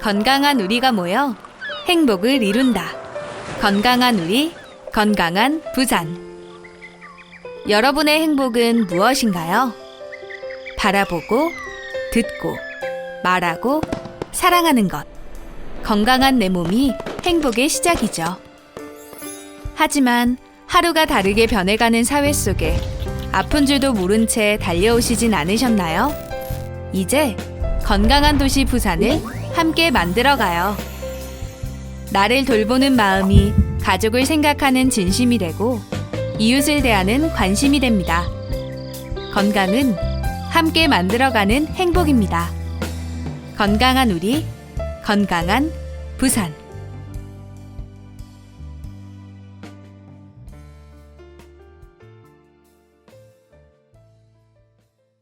건강한 우리가 모여 행복을 이룬다. 건강한 우리, 건강한 부산. 여러분의 행복은 무엇인가요? 바라보고, 듣고, 말하고, 사랑하는 것. 건강한 내 몸이 행복의 시작이죠. 하지만 하루가 다르게 변해가는 사회 속에 아픈 줄도 모른 채 달려오시진 않으셨나요? 이제 건강한 도시 부산을 함께 만들어가요. 나를 돌보는 마음이 가족을 생각하는 진심이 되고 이웃을 대하는 관심이 됩니다. 건강은 함께 만들어가는 행복입니다. 건강한 우리, 건강한 부산.